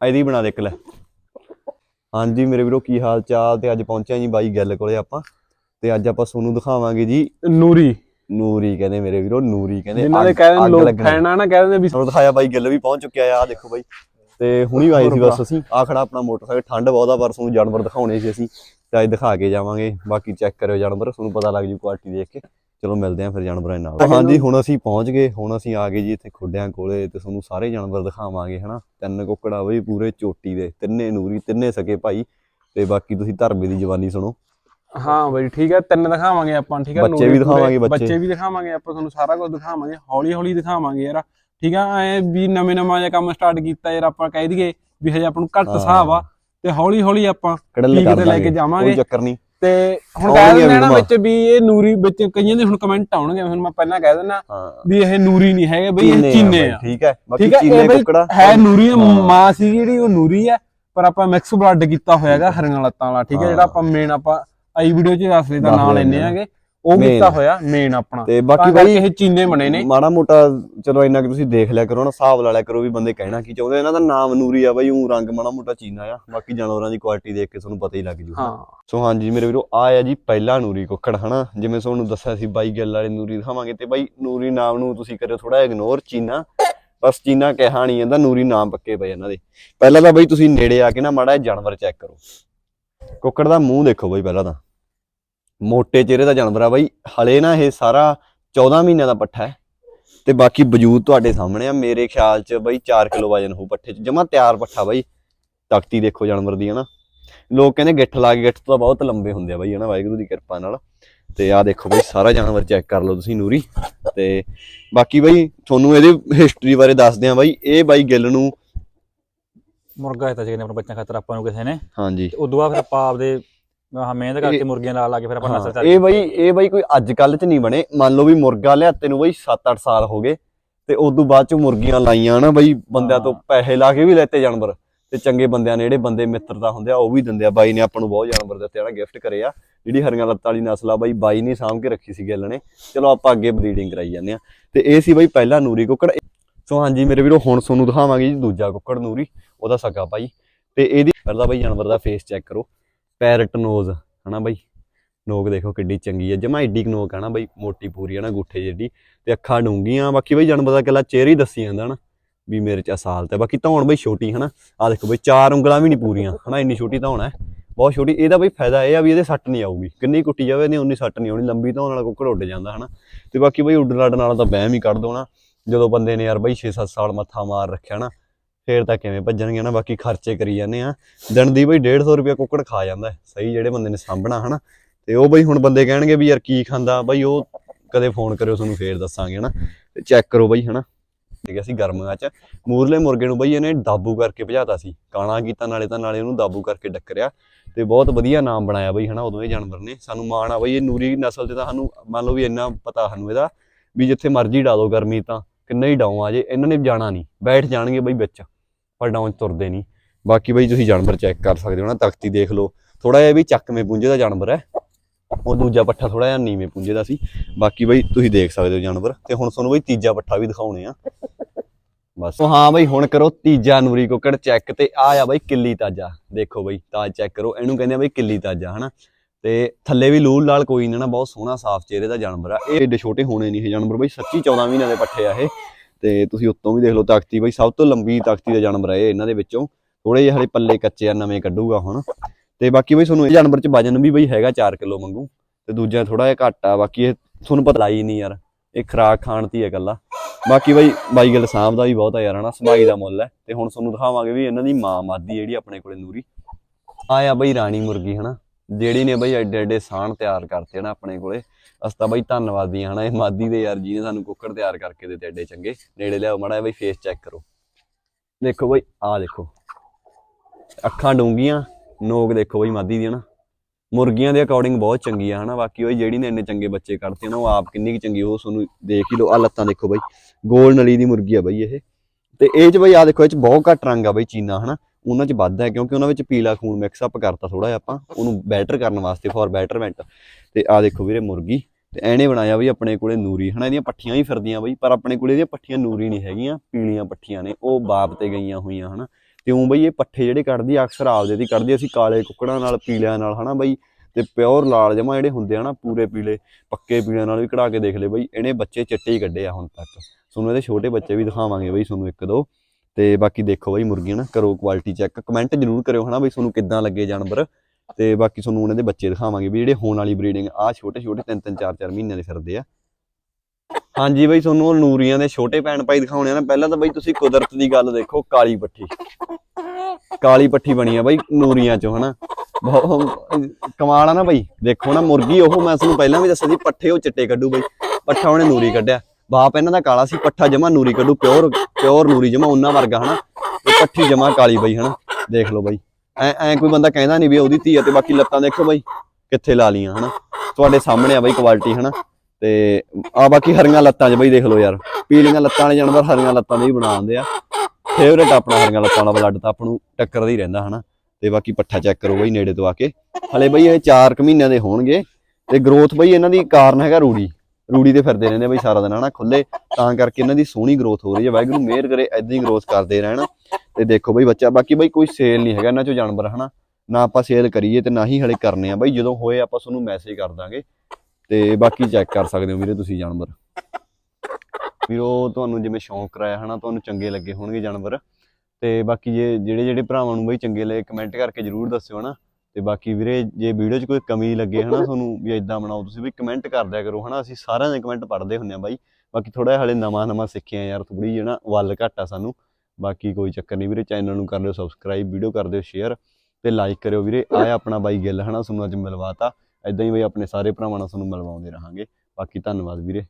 ਇਹਦੀ ਬਣਾ ਦੇ ਇੱਕ ਲੈ। ਹਾਂਜੀ ਮੇਰੇ ਵੀਰੋ ਕੀ ਹਾਲ ਚਾਲ? ਤੇ ਅੱਜ ਪਹੁੰਚਿਆ ਜੀ ਬਾਈ ਗੱਲ ਕੋਲੇ ਆਪਾਂ। ਤੇ ਅੱਜ ਆਪਾਂ ਤੁਹਾਨੂੰ ਦਿਖਾਵਾਂਗੇ ਜੀ। ਨੂਰੀ। ਨੂਰੀ ਕਹਿੰਦੇ ਮੇਰੇ ਵੀਰੋ ਨੂਰੀ ਕਹਿੰਦੇ ਜਿਨ੍ਹਾਂ ਦੇ ਕਹਿੰਦੇ ਲੋਕ। ਫੈਨ ਆ ਨਾ ਕਹਿੰਦੇ ਵੀ ਤੁਹਾਨੂੰ ਦਿਖਾਇਆ ਬਾਈ ਗੱਲ ਵੀ ਪਹੁੰਚ ਚੁੱਕਿਆ ਆ ਦੇਖੋ ਬਾਈ। ਤੇ ਹੁਣੀ ਆਏ ਸੀ ਬਸ ਅਸੀਂ। ਆ ਖੜਾ ਆਪਣਾ ਮੋਟਰਸਾਈਕਲ ਠੰਡ ਬਹੁਤ ਆ ਪਰ ਤੁਹਾਨੂੰ ਜਾਨਵਰ ਦਿਖਾਉਣੇ ਸੀ ਅਸੀਂ। ਤੇ ਅੱਜ ਦਿਖਾ ਕੇ ਜਾਵਾਂਗੇ। ਬਾਕੀ ਚੈੱਕ ਕਰਿਓ ਜਾਨਵਰ ਤੁਹਾਨੂੰ ਪਤਾ ਲੱਗ ਜੂ ਕੁਆਲਿਟੀ ਦੇਖ ਕੇ। ਚਲੋ ਮਿਲਦੇ ਆਂ ਫਿਰ ਜਾਨਵਰਾਂ ਨਾਲ ਹਾਂਜੀ ਹੁਣ ਅਸੀਂ ਪਹੁੰਚ ਗਏ ਹੁਣ ਅਸੀਂ ਆ ਗਏ ਜੀ ਇੱਥੇ ਖੁੱਡਿਆਂ ਕੋਲੇ ਤੇ ਤੁਹਾਨੂੰ ਸਾਰੇ ਜਾਨਵਰ ਦਿਖਾਵਾਂਗੇ ਹਨਾ ਤਿੰਨ ਕੁੱਕੜਾ ਬਈ ਪੂਰੇ ਚੋਟੀ ਦੇ ਤਿੰਨੇ ਨੂਰੀ ਤਿੰਨੇ ਸਕੇ ਭਾਈ ਤੇ ਬਾਕੀ ਤੁਸੀਂ ਧਰਮੇ ਦੀ ਜਵਾਨੀ ਸੁਣੋ ਹਾਂ ਬਈ ਠੀਕ ਹੈ ਤਿੰਨ ਦਿਖਾਵਾਂਗੇ ਆਪਾਂ ਠੀਕ ਹੈ ਬੱਚੇ ਵੀ ਦਿਖਾਵਾਂਗੇ, ਬੱਚੇ। ਵੀ ਦਿਖਾਵਾਂਗੇ ਆਪਾਂ ਤੁਹਾਨੂੰ ਸਾਰਾ ਕੁਝ ਦਿਖਾਵਾਂਗੇ ਹੌਲੀ ਹੌਲੀ ਦਿਖਾਵਾਂਗੇ ਯਾਰ ਠੀਕ ਆ ਐ ਵੀ ਨਵੇਂ ਨਵਾਂ ਜਿਹਾ ਕੰਮ ਸਟਾਰਟ ਕੀਤਾ ਯਾਰ ਆਪਾਂ ਕਹਿ ਦਈਏ ਵੀ ਹਜੇ ਆਪਾਂ ਨੂੰ ਘੱਟ। ਹਿਸਾਬ ਆ ਤੇ ਹੌਲੀ ਹੌਲੀ ਆਪਾਂ ਕੜਲ ਠੀਕ ਕਰ ਤੇ ਲੈ ਕੇ ਜਾਵਾਂਗੇ। ਕੋਈ ਚੱਕਰ ਨਹੀਂ ਤੇ ਹੁਣ ਕਹਿ ਦਿੰਦੇ ਆ ਨਾ। ਵਿੱਚ ਵੀ ਇਹ ਨੂਰੀ ਵਿੱਚ ਕਈਆਂ ਦੇ ਹੁਣ ਕਮੈਂਟ ਆਉਣਗੇ ਹੁਣ ਮੈਂ ਪਹਿਲਾਂ ਕਹਿ ਦਿੰਦਾ ਵੀ ਇਹ ਨੂਰੀ ਨਹੀਂ ਹੈਗੇ ਬਈ ਇਹ ਚੀਨੇ ਆ ਠੀਕ ਹੈ ਬਾਕੀ ਚੀਨੇ ਕੁੱਕੜਾ ਹੈ ਨੂਰੀ ਆ। ਮਾਂ ਸੀ ਜਿਹੜੀ ਉਹ ਨੂਰੀ ਹੈ ਪਰ ਆਪਾਂ ਮਿਕਸ ਬਲੱਡ ਕੀਤਾ ਹੋਇਆਗਾ ਹਰੀਆਂ ਲੱਤਾਂ ਵਾਲਾ ਠੀਕ ਹੈ। ਜਿਹੜਾ ਆਪਾਂ ਮੇਨ ਆਪਾਂ ਆਈ ਵੀਡੀਓ 'ਚ ਅਸਲੀ ਦਾ ਨਾਂ ਲੈਨੇ ਆ। ਆਗੇ ਉਹ। ਕੀਤਾ ਹੋਇਆ ਮੇਨ ਆਪਣਾ। ਤੇ ਬਾਕੀ ਬਾਈ ਇਹ ਚੀਨੇ ਬਣੇ ਨੇ। ਮਾੜਾ ਮੋਟਾ ਚਲੋ ਇੰਨਾ ਕਿ ਤੁਸੀਂ ਦੇਖ ਲਿਆ ਕਰੋ ਨਾ ਹਿਸਾਬ ਲਾ ਲਿਆ ਕਰੋ ਵੀ ਬੰਦੇ ਕਹਿਣਾ ਕੀ ਚਾਹੁੰਦੇ ਇਹਨਾਂ ਦਾ ਨਾਮ ਨੂਰੀ ਆ ਬਾਈ ਉਹ ਰੰਗ ਮਾੜਾ ਮੋਟਾ ਚੀਨਾ ਆ। ਬਾਕੀ ਜਾਨਵਰਾਂ ਦੀ ਕੁਆਲਿਟੀ ਦੇਖ ਕੇ ਤੁਹਾਨੂੰ ਪਤਾ ਹੀ ਲੱਗ ਜੂ। ਹਾਂ। ਸੋ ਹਾਂਜੀ ਮੇਰੇ ਵੀਰੋ ਆ ਆ ਜੀ ਪਹਿਲਾ ਨੂਰੀ ਕੁੱਕੜ ਹਨਾ? ਜਿਵੇਂ ਤੁਹਾਨੂੰ ਦੱਸਿਆ ਸੀ ਬਾਈ ਗੱਲ ਵਾਲੇ ਨੂਰੀ ਦਿਖਾਵਾਂਗੇ। ਤੇ ਬਾਈ ਨੂਰੀ ਨਾਮ ਨੂੰ ਤੁਸੀਂ ਕਰਿਓ ਥੋੜਾ ਇਗਨੋਰ ਚੀਨਾ। ਬਸ ਚੀਨਾ ਕਿਹਾ ਨਹੀਂ ਜਾਂਦਾ ਨੂਰੀ ਨਾਮ ਪੱਕੇ ਪਏ ਇਹਨਾਂ ਦੇ। ਪਹਿਲਾਂ ਤਾਂ ਬਾਈ ਤੁਸੀਂ ਨੇੜੇ ਆ ਕੇ ਨਾ ਮਾੜਾ ਜਾਨਵਰ ਚੈੱਕ ਕਰੋ। ਕੁੱਕੜ ਦਾ ਮੂੰਹ ਦੇਖੋ ਬਾਈ ਪਹਿਲਾਂ ਤਾਂ। ਮੋਟੇ ਚਿਹਰੇ ਦਾ ਜਾਨਵਰ ਆ ਬਾਈ। ਹਲੇ ਨਾ ਇਹ ਸਾਰਾ 14 ਮਹੀਨਿਆਂ ਦਾ ਪੱਠਾ ਹੈ। ਤੇ ਬਾਕੀ ਵਜੂਦ ਤੁਹਾਡੇ ਸਾਹਮਣੇ ਆ। ਮੇਰੇ ਖਿਆਲ ਚ ਬਾਈ 4 ਕਿਲੋ ਵਜਨ ਹੋਊ ਪੱਠੇ ਚ। ਜਮਾ ਤਿਆਰ ਪੱਠਾ ਬਾਈ। ਤਖਤੀ ਦੇਖੋ ਜਾਨਵਰ ਦੀ ਹਨਾ। ਲੋਕ ਕਹਿੰਦੇ ਗਿੱਠ ਲਾ ਕੇ ਗਿੱਠ ਤੋਂ ਬਹੁਤ ਲੰਬੇ ਹੁੰਦੇ ਆ ਬਾਈ ਹਨਾ। ਵਾਹਿਗੁਰੂ ਦੀ ਕਿਰਪਾ ਨਾਲ। ਤੇ ਆਹ ਦੇਖੋ ਬਾਈ ਸਾਰਾ ਜਾਨਵਰ ਚੈੱਕ ਕਰ ਲਓ ਤੁਸੀਂ ਨੂਰੀ। ਤੇ ਬਾਕੀ ਬਾਈ ਤੁਹਾਨੂੰ ਇਹਦੀ ਹਿਸਟਰੀ ਬਾਰੇ ਦੱਸਦੇ ਆ ਬਾਈ। ਇਹ ਬਾਈ ਗਿੱਲ ਨੂੰ ਮੁਰਗਾ ਦਿੱਤਾ ਸੀ ਨੇ ਆਪਣੇ ਬੱਚਿਆਂ ਖਾਤਰ ਆਪਾਂ ਨੂੰ ਕਿਸੇ ਨੇ। ਹਾਂਜੀ। ਤੇ ਉਦੋਂ ਬਾਅਦ ਫਿਰ ਆਪਾਂ ਆਪਦੇ ਆਹ ਮਿਹਨਤ ਕਰਕੇ ਮੁਰਗੀਆਂ ਲਾ ਲਾ ਕੇ ਫਿਰ ਆਪਾਂ ਹਾਂ, ਨਸਲ ਚੱਲ ਇਹ ਬਾਈ ਇਹ ਬਾਈ ਕੋਈ ਅੱਜ ਕੱਲ ਚ ਨਹੀਂ ਬਣੇ। ਮੰਨ ਲਓ ਵੀ ਮੁਰਗਾ ਲਿਆਤੇ ਨੂੰ ਬਾਈ 7-8 ਸਾਲ ਹੋ ਗਏ ਤੇ ਉਦੋਂ ਬਾਅਦ ਚ ਮੁਰਗੀਆਂ ਲਾਈਆਂ ਨਾ ਬਾਈ ਬੰਦਿਆਂ ਤੋਂ ਹਾਂ। ਪੈਸੇ ਲਾ ਕੇ ਵੀ ਲੈਤੇ ਜਾਨਵਰ। ਤੇ ਚੰਗੇ ਬੰਦਿਆਂ ਨੇ ਜਿਹੜੇ ਬੰਦੇ ਮਿੱਤਰਤਾ ਹੁੰਦੇ ਆ ਉਹ ਵੀ ਦਿੰਦੇ ਆ। ਬਾਈ ਨੇ ਆਪਾਂ ਨੂੰ ਬਹੁਤ ਜਾਨਵਰ ਦਿੱਤੇ ਆ ਗਿਫਟ ਕਰੇ ਆ। ਜਿਹੜੀ ਹਰੀਆਂ ਲੱਤਾਂ ਵਾਲੀ ਨਸਲ ਆ ਬਾਈ ਬਾਈ ਨੇ ਸਾਂਭ ਕੇ ਰੱਖੀ ਸੀ ਗਿੱਲ ਨੇ। ਚਲੋ ਆਪਾਂ ਅੱਗੇ ਬਰੀਡਿੰਗ ਕਰਾਈ ਜਾਂਦੇ ਆ। ਤੇ ਇਹ ਸੀ ਬਾਈ ਪਹਿਲਾ ਨੂਰੀ ਕੁੱਕੜ। ਸੋ ਹਾਂਜੀ ਮੇਰੇ ਵੀਰੋ ਹੁਣ ਤੁਹਾਨੂੰ ਦਿਖਾਵਾਂਗੇ ਜੀ ਦੂਜਾ ਕੁੱਕੜ ਨੂਰੀ ਉਹਦਾ ਸਗਾ ਬਾਈ। ਤੇ ਇਹਦੀ ਪਹਿਲਾਂ ਬਾਈ ਜਾਨਵਰ ਦਾ ਫੇਸ ਚੈੱਕ ਕਰੋ। ਪੈਰਟ ਨੋਜ਼, ਹਨਾ ਬਾਈ? ਨੋਕ ਦੇਖੋ ਕਿੱਡੀ ਚੰਗੀ ਹੈ ਜਮਾ ਏਡੀ ਨੋਕ ਹੈ ਨਾ ਬਾਈ, ਮੋਟੀ ਪੂਰੀ ਹੈ ਨਾ ਗੁੱਠੇ ਜਿਹੜੀ, ਤੇ ਅੱਖਾਂ ਡੂੰਗੀਆਂ ਬਾਕੀ ਬਾਈ ਜਾਨਵਰ ਦਾ ਕੱਲਾ ਚਿਹਰਾ ਹੀ ਦੱਸੀ ਜਾਂਦਾ ਨਾ, ਵੀ ਮੇਰੇ ਚ ਅਸਾਲਤ ਹੈ ਬਾਕੀ ਧੌਣ ਬਾਈ ਛੋਟੀ ਹੈ ਨਾ ਆ ਦੇਖੋ ਬਾਈ, ਚਾਰ ਉਂਗਲਾਂ ਵੀ ਨਹੀਂ ਪੂਰੀਆਂ, ਹਨਾ? ਇੰਨੀ ਛੋਟੀ ਧੌਣ ਹੈ ਬਹੁਤ ਛੋਟੀ, ਇਹਦਾ ਬਈ ਫਾਇਦਾ ਇਹ ਆ ਵੀ ਇਹਦੇ ਸੱਟ ਨਹੀਂ ਆਊਗੀ। ਕਿੰਨੀ ਕੁੱਟੀ ਜਾਵੇ, ਇਹਨੇ ਉਨੀ ਸੱਟ ਨਹੀਂ ਆਉਣੀ, ਲੰਬੀ ਧੌਣ ਨਾਲ ਕੁੱਕੜ ਉੱਡ ਜਾਂਦਾ, ਹਨਾ? ਤੇ ਬਾਕੀ ਬਾਈ ਉੱਡ ਲੱਡ ਨਾਲ ਤਾਂ ਬਹਿਮ ਹੀ ਕੱਢ ਦੋ ਜਦੋਂ ਬੰਦੇ ਨੇ ਯਾਰ ਬਈ 6-7 ਸਾਲ ਮੱਥਾ ਮਾਰ ਰੱਖਿਆ ਨਾ ਫੇਰ ਤਾਂ ਕਿਵੇਂ ਭੱਜਣਗੇ ਨਾ ਬਾਕੀ ਖਰਚੇ ਕਰੀ ਜਾਂਦੇ ਆ। ਦਿਨ ਦੀ ਬਈ 150 ਰੁਪਏ ਕੁੱਕੜ ਖਾ ਜਾਂਦਾ ਸਹੀ ਜਿਹੜੇ ਬੰਦੇ ਨੇ ਸਾਂਭਣਾ ਹਨਾ। ਤੇ ਉਹ ਬਈ ਹੁਣ ਬੰਦੇ ਕਹਿਣਗੇ ਵੀ ਯਾਰ ਕੀ ਖਾਂਦਾ, ਬਈ ਉਹ ਕਦੇ ਫੋਨ ਕਰਿਓ, ਤੁਹਾਨੂੰ ਫੇਰ ਦੱਸਾਂਗੇ ਹਨਾ। ਤੇ ਚੈੱਕ ਕਰੋ ਬਈ ਹਨਾ। ਠੀਕ ਹੈ, ਅਸੀਂ ਗਰਮੀਆਂ ਚ ਮੂਰਲੇ ਮੁਰਗੇ ਨੂੰ ਬਈ ਇਹਨੇ ਦਾਬੂ ਕਰਕੇ ਭਜਾਤਾ ਸੀ। ਕਾਣਾ ਕੀਤਾ, ਨਾਲੇ ਤਾਂ ਨਾਲੇ ਉਹਨੂੰ ਦਾਬੂ ਕਰਕੇ ਡੱਕਰਿਆ। ਤੇ ਬਹੁਤ ਵਧੀਆ ਨਾਮ ਬਣਾਇਆ ਬਈ ਹਨਾ, ਉਦੋਂ ਇਹ ਜਾਨਵਰ ਨੇ। ਸਾਨੂੰ ਮਾਣ ਆ ਬਈ, ਇਹ ਨੂਰੀ ਨਸਲ ਤੇ ਤਾਂ ਸਾਨੂੰ, ਮੰਨ ਲਓ ਵੀ ਇੰਨਾ ਪਤਾ ਸਾਨੂੰ ਇਹਦਾ, ਵੀ ਜਿੱਥੇ ਮਰਜ਼ੀ ਡਾਲੋ ਗਰਮੀ ਤਾਂ। ਕਿੰਨਾ ਹੀ ਡਾਉਂ ਆ ਜੇ, ਇਹਨਾਂ ਨੇ ਜਾਣਾ ਨਹੀਂ। ਬੈਠ ਜਾਣਗੇ ਬਈ ਵਿੱਚ। ਪਰ ਡਾਉਂ ਤੁਰਦੇ ਨਹੀਂ। ਬਾਕੀ ਬਈ ਤੁਸੀਂ ਜਾਨਵਰ ਚੈੱਕ ਕਰ ਸਕਦੇ ਹੋ ਨਾ, ਤਖਤੀ ਦੇਖ ਲਓ। ਥੋੜਾ ਜਿਹਾ ਵੀ ਚੱਕਵੇਂ ਪੁੰਜੇ ਦਾ ਜਾਨਵਰ ਹੈ। ਉਹ ਦੂਜਾ ਪੱਠਾ ਥੋੜਾ ਜਿਹਾ ਨੀਵੇਂ ਪੁੰਜੇ ਦਾ ਸੀ। ਬਾਕੀ ਬਈ ਤੁਸੀਂ ਦੇਖ ਸਕਦੇ ਹੋ ਜਾਨਵਰ। ਤੇ ਹੁਣ ਤੁਹਾਨੂੰ ਬਈ ਤੀਜਾ ਪੱਠਾ ਵੀ ਦਿਖਾਉਣੇ ਆ। ਬਸ। ਹਾਂ ਬਈ, ਹੁਣ ਕਰੋ ਤੀਜਾ ਨੂਰੀ ਕੁੱਕੜ ਚੈੱਕ ਤੇ ਆ ਆ ਬਈ ਕਿੱਲੀ ਤਾਜਾ। ਦੇਖੋ ਬਈ ਤਾਜ ਚੈੱਕ ਕਰੋ। ਇਹਨੂੰ ਕਹਿੰਦੇ ਆ ਬਈ ਕਿੱਲੀ ਤਾਜਾ, ਹਨਾ? ਤੇ ਥੱਲੇ ਵੀ ਲੂਲ ਲਾਲ ਕੋਈ ਨਹੀਂ ਨਾ, ਬਹੁਤ ਸੋਹਣਾ ਸਾਫ਼ ਚਿਹਰੇ ਦਾ ਜਾਨਵਰ ਆ। ਇਹ ਏਡੇ ਛੋਟੇ ਹੋਣੇ ਨਹੀਂ ਇਹ ਜਾਨਵਰ ਬਈ, ਸੱਚੀ 14 ਮਹੀਨਿਆਂ ਦੇ ਪੱਠੇ ਆ ਇਹ। ਤੇ ਤੁਸੀਂ ਉੱਤੋਂ ਵੀ ਦੇਖ ਲਓ ਤਖਤੀ ਬਈ ਸਭ ਤੋਂ ਲੰਬੀ ਤਖਤੀ ਦਾ ਜਾਨਵਰ ਹੈ ਇਹਨਾਂ ਦੇ ਵਿੱਚੋਂ। ਥੋੜੇ ਜਿਹੇ ਹਲੇ ਪੱਲੇ ਕੱਚੇ ਆ, ਨਵੇਂ ਕੱਢੂਗਾ ਹੁਣ। ਤੇ ਬਾਕੀ ਬਈ ਤੁਹਾਨੂੰ ਇਹ ਜਾਨਵਰ ਚ ਵਜਨ ਵੀ ਬਈ ਹੈਗਾ 4 ਕਿਲੋ ਮੰਗੂ ਤੇ ਦੂਜਾ ਥੋੜਾ ਜਿਹਾ ਘੱਟ ਆ, ਬਾਕੀ ਇਹ ਤੁਹਾਨੂੰ ਪਤਾ ਹੀ ਨਹੀਂ ਯਾਰ। ਇਹ ਖਰਾਕ ਖਾਣ ਤੀ ਹੈ ਗੱਲਾਂ ਬਾਕੀ ਬਈ ਬਾਈ ਗੱਲ ਸਾਂਭ ਦਾ ਵੀ ਬਹੁਤ ਆ ਯਾਰ, ਹਨਾ? ਸਮਾਈ ਦਾ ਮੁੱਲ ਹੈ। ਤੇ ਹੁਣ ਤੁਹਾਨੂੰ ਦਿਖਾਵਾਂਗੇ ਵੀ ਇਹਨਾਂ ਦੀ ਮਾਂ ਮਾਦੀ ਜਿਹੜੀ ਆਪਣੇ ਕੋਲੇ ਨੂਰੀ। ਆਇਆ ਬਈ ਰਾਣੀ ਮੁਰਗੀ, ਹਨਾ? ਜਿਹੜੀ ਨੇ ਬਈ ਐਡੇ ਐਡੇ ਸਾਣ ਤਿਆਰ ਕਰਤੇ ਨਾ ਆਪਣੇ ਕੋਲੇ ਅਸਤਾ ਤਾਂ ਬਈ ਧੰਨਵਾਦੀ ਹਾਂ ਹਨਾ, ਇਹ ਮਾਦੀ ਦੇ ਯਾਰ ਜੀ ਨੇ ਸਾਨੂੰ ਕੁੱਕੜ ਤਿਆਰ ਕਰਕੇ ਦਿੱਤੇ ਐਡੇ ਚੰਗੇ। ਨੇੜੇ ਲਿਆਓ ਮਾੜਾ ਬਈ ਫੇਸ ਚੈੱਕ ਕਰੋ। ਦੇਖੋ ਬਈ, ਆਹ ਦੇਖੋ। ਅੱਖਾਂ ਡੂੰਗੀਆਂ ਨੋਕ ਦੇਖੋ ਬਈ ਮਾਦੀ ਦੀ ਹਨਾ ਮੁਰਗੀਆਂ ਦੇ ਅਕੋਰਡਿੰਗ ਬਹੁਤ ਚੰਗੀ ਆ ਹਨਾ, ਬਾਕੀ ਉਹ ਜਿਹੜੀ ਨੇ ਇੰਨੇ ਚੰਗੇ ਬੱਚੇ ਕੱਢਤੇ ਨਾ, ਉਹ ਆਪ ਕਿੰਨੀ ਕੁ ਚੰਗੀ, ਉਹ ਤੁਹਾਨੂੰ ਦੇਖ ਹੀ ਲਓ। ਆ ਲੱਤਾਂ ਦੇਖੋ ਬਈ, ਗੋਲ ਨਲੀ ਦੀ ਮੁਰਗੀ ਆ ਬਈ ਇਹ। ਤੇ ਇਹ ਚ ਬਈ ਆ ਦੇਖੋ, ਇਹ ਚ ਬਹੁਤ ਘੱਟ ਰੰਗ ਆ ਬਈ ਚੀਨਾ ਹਨਾ। ਉਹਨਾਂ ਚ ਵੱਧ ਹੈ ਕਿਉਂਕਿ ਉਹਨਾਂ ਵਿੱਚ ਪੀਲਾ ਖੂਨ ਮਿਕਸ ਅਪ ਕਰਤਾ ਥੋੜਾ ਜਿਹਾ ਆਪਾਂ ਉਹਨੂੰ ਬੈਟਰ ਕਰਨ ਵਾਸਤੇ ਫॉर ਬੈਟਰਮੈਂਟ ਤੇ ਆ ਦੇਖੋ ਵੀਰੇ ਮੁਰਗੀ ਤੇ ਐਨੇ ਬਣਾਇਆ ਬਈ ਆਪਣੇ ਕੋਲੇ ਨੂਰੀ। ਹਨਾ ਇਹਦੀਆਂ ਪੱਠੀਆਂ ਹੀ ਫਿਰਦੀਆਂ ਬਈ ਪਰ ਆਪਣੇ ਕੋਲੇ ਇਹਦੀਆਂ ਪੱਠੀਆਂ ਨੂਰੀ ਨਹੀਂ ਹੈਗੀਆਂ ਪੀਲੀਆਂ ਪੱਠੀਆਂ ਨੇ ਉਹ ਬਾਪ ਤੇ ਗਈਆਂ ਹੋਈਆਂ ਹਨਾ। ਤੇ ਉਹ ਬਈ ਇਹ ਪੱਠੇ ਜਿਹੜੇ ਕੱਢਦੀ ਆ, ਅਕਸਰ ਆਪਦੇ ਦੀ ਕੱਢਦੀ ਅਸੀਂ ਕਾਲੇ ਕੁੱਕੜਾਂ ਨਾਲ ਪੀਲਿਆਂ ਨਾਲ ਹਨਾ ਬਈ। ਤੇ ਪਿਓਰ ਲਾਲ ਜਮਾ ਜਿਹੜੇ ਹੁੰਦੇ ਆ ਨਾ ਪੂਰੇ ਪੀਲੇ ਪੱਕੇ ਪੀਲਿਆਂ ਨਾਲ ਵੀ ਕਢਾ ਕੇ ਦੇਖ ਲੈ ਬਈ ਇਹਨੇ ਬੱਚੇ ਚਿੱਟੇ ਹੀ ਕੱਢੇ ਆ ਹੁਣ ਤੱਕ। ਤੁਹਾਨੂੰ ਇਹਦੇ ਛੋਟੇ ਬੱਚੇ ਵੀ ਦਿਖਾਵਾਂਗੇ ਬਈ ਤੁਹਾਨੂੰ ਇੱਕ ਦੋ। ਤੇ ਬਾਕੀ ਦੇਖੋ ਬਾਈ ਮੁਰਗੀਆਂ ਨਾ ਕਰੋ ਕੁਆਲਿਟੀ ਚੈੱਕ ਕਮੈਂਟ ਜ਼ਰੂਰ ਕਰਿਓ ਹਨਾ ਬਈ ਤੁਹਾਨੂੰ ਕਿੱਦਾਂ ਲੱਗੇ ਜਾਨਵਰ ਤੇ ਬਾਕੀ ਤੁਹਾਨੂੰ ਉਹਨਾਂ ਦੇ ਬੱਚੇ ਦਿਖਾਵਾਂਗੇ ਵੀ ਜਿਹੜੇ ਹੋਣ ਵਾਲੀ ਬਰੀਡਿੰਗ ਆ ਛੋਟੇ ਛੋਟੇ ਤਿੰਨ ਤਿੰਨ ਚਾਰ ਚਾਰ ਮਹੀਨਿਆਂ ਦੇ ਫਿਰਦੇ ਆ। ਹਾਂਜੀ ਬਈ ਤੁਹਾਨੂੰ ਉਹ ਨੂਰੀਆਂ ਦੇ ਛੋਟੇ ਭੈਣ ਭਾਈ ਦਿਖਾਉਣੇ ਆ ਨਾ, ਪਹਿਲਾਂ ਤਾਂ ਬਈ ਤੁਸੀਂ ਕੁਦਰਤ ਦੀ ਗੱਲ ਦੇਖੋ, ਕਾਲੀ ਪੱਠੀ। ਕਾਲੀ ਪੱਠੀ ਬਣੀ ਆ ਬਾਈ ਨੂਰੀਆਂ ਚੋਂ ਹਨਾ। ਬਹੁਤ ਕਮਾਲ ਆ ਨਾ ਬਾਈ, ਦੇਖੋ ਨਾ ਮੁਰਗੀ ਉਹ ਮੈਂ ਤੁਹਾਨੂੰ ਪਹਿਲਾਂ ਵੀ ਦੱਸਿਆ ਸੀ, ਪੱਠੇ ਉਹ ਚਿੱਟੇ ਕੱਢੂ ਬਈ, ਪੱਠਾ ਉਹਨੇ ਨੂਰੀ ਕੱਢਿਆ। ਬਾਪ ਇਹਨਾਂ ਦਾ ਕਾਲਾ ਸੀ, ਪੱਠਾ ਜਮਾ ਨੂਰੀ ਕੱਢੂ, ਪਿਓਰ ਪਿਓਰ ਨੂਰੀ ਜਮਾ ਉਹਨਾਂ ਵਰਗਾ, ਹਨਾ? ਤੇ ਪੱਠੀ ਜਮਾ ਕਾਲੀ ਬਈ, ਹਨਾ? ਦੇਖ ਲਓ ਬਈ। ਐ ਐ ਕੋਈ ਬੰਦਾ ਕਹਿੰਦਾ ਨਹੀਂ ਵੀ ਉਹਦੀ ਧੀ ਆ ਤੇ ਬਾਕੀ ਲੱਤਾਂ ਦੇਖੋ ਬਈ, ਕਿੱਥੇ ਲਾ ਲੀਆਂ ਹਨਾ? ਤੁਹਾਡੇ ਸਾਹਮਣੇ ਆ ਬਈ ਕੁਆਲਿਟੀ ਹਨਾ? ਤੇ ਆ ਬਾਕੀ ਹਰੀਆਂ ਲੱਤਾਂ 'ਚ ਬਈ ਦੇਖ ਲਓ ਯਾਰ। ਪੀਲੀਆਂ ਲੱਤਾਂ ਵਾਲੇ ਜਾਨਵਰ ਹਰੀਆਂ ਲੱਤਾਂ ਦੇ ਹੀ ਬਣਾ ਦਿੰਦੇ ਆ। ਫੇਵਰੇਟ ਆਪਣਾ ਹਰੀਆਂ ਲੱਤਾਂ ਵਾਲਾ ਬਲੱਡ ਤਾਂ ਆਪਾਂ ਨੂੰ ਟੱਕਰਦਾ ਹੀ ਰਹਿੰਦਾ, ਹਨਾ? ਤੇ ਬਾਕੀ ਪੱਠਾ ਚੈੱਕ ਕਰੋ ਬਈ, ਨੇੜੇ ਤੋਂ ਆ ਕੇ। ਹਲੇ ਬਈ ਇਹ 4 ਕੁ ਮਹੀਨਿਆਂ ਦੇ ਹੋਣਗੇ। ਤੇ ਗਰੋਥ ਬਈ ਇਹਨਾਂ ਦੀ ਕਾਰਨ ਹੈਗਾ ਰੂੜੀ। ਰੂੜੀ ਤੇ ਫਿਰਦੇ ਰਹਿੰਦੇ ਬਈ ਸਾਰਾ ਦਿਨ, ਹਨਾ ਖੁੱਲੇ ਤਾਂ ਕਰਕੇ ਇਹਨਾਂ ਦੀ ਸੋਹਣੀ ਗਰੋਥ ਹੋ ਰਹੀ ਹੈ ਵਾਹਿਗੁਰੂ ਮਿਹਰ ਕਰੇ ਐਦਾਂ ਹੀ ਗਰੋਥ ਕਰਦੇ ਰਹਿਣ। ਤੇ ਦੇਖੋ ਬਈ ਬੱਚਾ, ਬਾਕੀ ਬਈ ਕੋਈ ਸੇਲ ਨਹੀਂ ਹੈਗਾ ਇਹਨਾਂ ਚੋਂ ਜਾਨਵਰ, ਹਨਾ। ਨਾ ਆਪਾਂ ਸੇਲ ਕਰੀਏ ਤੇ ਨਾ ਹੀ ਹਲੇ ਕਰਨੇ ਆ। ਬਈ ਜਦੋਂ ਹੋਏ ਆਪਾਂ ਤੁਹਾਨੂੰ ਮੈਸੇਜ ਕਰ ਦਾਂਗੇ। ਤੇ ਬਾਕੀ ਚੈੱਕ ਕਰ ਸਕਦੇ ਹੋ ਵੀਰੇ ਤੁਸੀਂ ਜਾਨਵਰ। ਵੀਰੋ, ਤੁਹਾਨੂੰ ਜਿਵੇਂ ਸ਼ੌਂਕ ਕਰਾਇਆ, ਹਨਾ, ਤੁਹਾਨੂੰ ਚੰਗੇ ਲੱਗੇ ਹੋਣਗੇ ਜਾਨਵਰ। ਤੇ ਬਾਕੀ ਜੇ ਜਿਹੜੇ ਜਿਹੜੇ ਭਰਾਵਾਂ ਨੂੰ ਬਈ ਚੰਗੇ ਲੱਗੇ ਕਮੈਂਟ ਕਰਕੇ ਜਰੂਰ ਦੱਸਿਓ, ਹਨਾ। ਤੇ ਬਾਕੀ ਵੀਰੇ ਜੇ ਵੀਡੀਓ 'ਚ ਕੋਈ ਕਮੀ ਲੱਗੇ ਹਨਾ ਤੁਹਾਨੂੰ ਵੀ ਇਦਾਂ ਬਣਾਓ ਤੁਸੀਂ ਵੀ ਕਮੈਂਟ ਕਰ ਦਿਆ ਕਰੋ ਹਨਾ ਅਸੀਂ ਸਾਰਿਆਂ ਦੇ ਕਮੈਂਟ ਪੜ੍ਹਦੇ ਹੁੰਦੇ ਆ ਬਾਈ। ਬਾਕੀ ਥੋੜਾ ਜਿਹਾ ਹਲੇ ਨਵਾਂ ਨਵਾਂ ਸਿੱਖਿਆ ਯਾਰ ਥੋੜੀ ਜਿਹੀ ਨਾ ਵੱਲ ਘੱਟ ਆ ਸਾਨੂੰ। ਬਾਕੀ ਕੋਈ ਚੱਕਰ ਨਹੀਂ ਵੀਰੇ ਚੈਨਲ ਨੂੰ ਕਰ ਲਿਓ ਸਬਸਕ੍ਰਾਈਬ ਵੀਡੀਓ ਕਰ ਦਿਓ ਸ਼ੇਅਰ ਤੇ ਲਾਈਕ ਕਰਿਓ ਵੀਰੇ। ਆਇਆ ਆਪਣਾ ਬਾਈ ਗਿੱਲ ਹਨਾ ਤੁਹਾਨੂੰ ਅੱਜ ਮਿਲਵਾਤਾ। ਇਦਾਂ ਹੀ ਬਈ ਆਪਣੇ ਸਾਰੇ ਭਰਾਵਾਂ ਨਾਲ ਤੁਹਾਨੂੰ ਮਿਲਵਾਉਂਦੇ ਰਹਾਂਗੇ। ਬਾਕੀ ਧੰਨਵਾਦ ਵੀਰੇ।